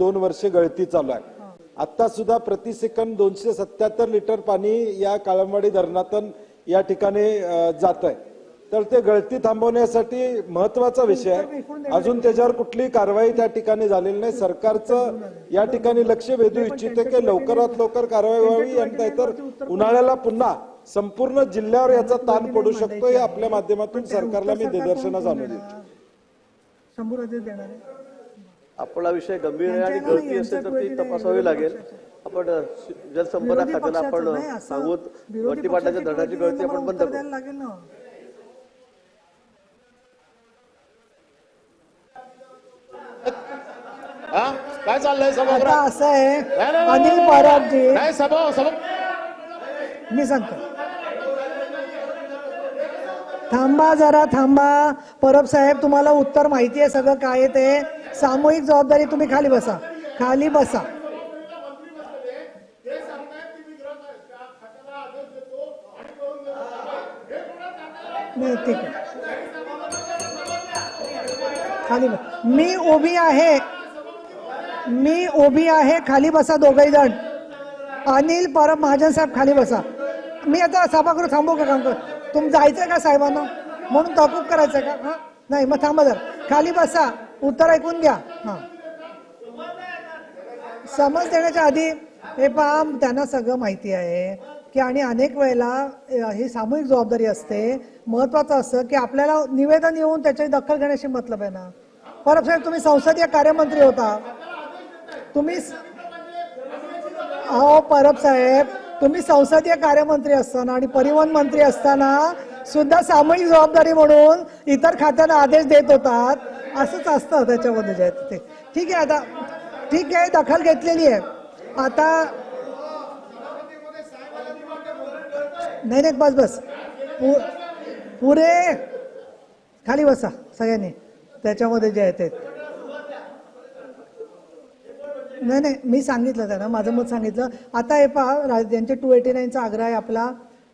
दोन वर्षे गळती चालू आहे. आता सुद्धा प्रति सेकंद दोनशे सत्याहत्तर लिटर पाणी या काळंबाडी धरणातून या ठिकाणी जात आहे तर ते गळती थांबवण्यासाठी महत्त्वाचा विषय आहे. अजून त्याच्यावर कुठलीही कारवाई त्या ठिकाणी झालेली नाही. सरकारचं या ठिकाणी लक्ष वेधू इच्छिते की लवकरात लवकर कारवाई व्हावी आणि नाहीतर उन्हाळ्याला पुन्हा संपूर्ण जिल्ह्यावर याचा ताण पडू शकतो हे आपल्या माध्यमातून सरकारला मी निदर्शनास आणू देणार आहे. आपला विषय गंभीर आहे आणि गळती असेल तर ती तपासावी लागेल. आपण जलसंपदा खात्याला आपण पक्षाचं नाही, असं सांगू विरोधी वट्टीपाटाच्या पक्षाची धरणाची गळती आपण बंद करू द्यायला लागेल ना. हा? काय चाललंय सभागृहात? असं आहे अनिल पराबजी नाही सभा सभा मी सांगतो. थांबा जरा थांबा. परब साहेब तुम्हाला उत्तर माहिती आहे सगळं काय ते. सामूहिक जबाबदारी तुम्ही खाली बसा. खाली बसा. नाही ठीक आहे. खाली बस. मी उभी आहे. मी उभी आहे. खाली बसा दोघही जण. अनिल परब महाजन साहेब खाली बसा. मी आता सभागृह थांबू का काम कर? तुम जायचंय का साहेबांना? म्हणून तहकूब करायचं का? हा? नाही मग थांबा जर. खाली बसा. उत्तर ऐकून घ्या. हा. समज देण्याच्या आधी हे पहा त्यांना सगळं माहिती आहे की आणि अनेक वेळेला ही सामूहिक जबाबदारी असते. महत्वाचं असं की आपल्याला निवेदन येऊन त्याची दखल घेण्याशी मतलब आहे ना. परब साहेब तुम्ही संसदीय कार्यमंत्री होता. तुम्ही अहो परब साहेब तुम्ही संसदीय कार्यमंत्री असताना आणि परिवहन मंत्री असताना सुद्धा सामूहिक जबाबदारी म्हणून इतर खात्यांना आदेश देत होतात. असंच असतं त्याच्यामध्ये जे ते. ठीक आहे आता ठीक आहे दखल घेतलेली आहे. आता नाही नाही बस बस. पु पुरे खाली बसा सगळ्यांनी. त्याच्यामध्ये जे आहे ते. नाही नाही मी सांगितलं त्यांना माझं मत सांगितलं. आता हे पहा राज यांचे टू एटी नाईनचा आग्रह आहे आपला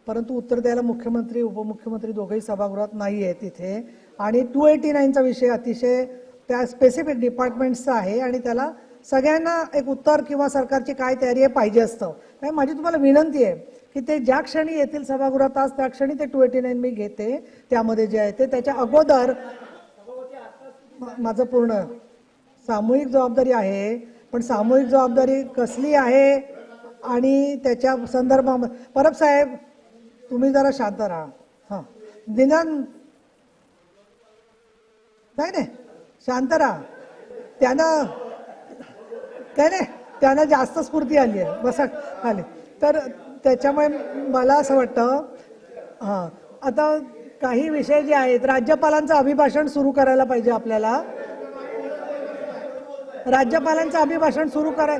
परंतु उत्तर द्यायला मुख्यमंत्री उपमुख्यमंत्री दोघंही सभागृहात नाही आहेत तिथे आणि टू एटी नाईनचा विषय अतिशय त्या स्पेसिफिक डिपार्टमेंटचा आहे आणि त्याला सगळ्यांना एक उत्तर किंवा सरकारची काय तयारी आहे पाहिजे असतं. काय माझी तुम्हाला विनंती आहे की ते ज्या क्षणी येतील सभागृहात आज त्या क्षणी ते टू एटी नाईन मी घेते त्यामध्ये जे आहे ते. त्याच्या अगोदर माझं पूर्ण सामूहिक जबाबदारी आहे पण सामूहिक जबाबदारी कसली आहे आणि त्याच्या संदर्भामध्ये परब साहेब तुम्ही जरा शांत राहा. हां. दिनान नाही नाही. शांत राहा. त्यानं काय नाही. त्यांना जास्त स्फूर्ती आली आहे. बसा आली तर त्याच्यामुळे मला असं वाटतं हां. आता काही विषय जे आहेत राज्यपालांचं अभिभाषण सुरू करायला पाहिजे आपल्याला. राज्यपालांचं अभिभाषण सुरू कराय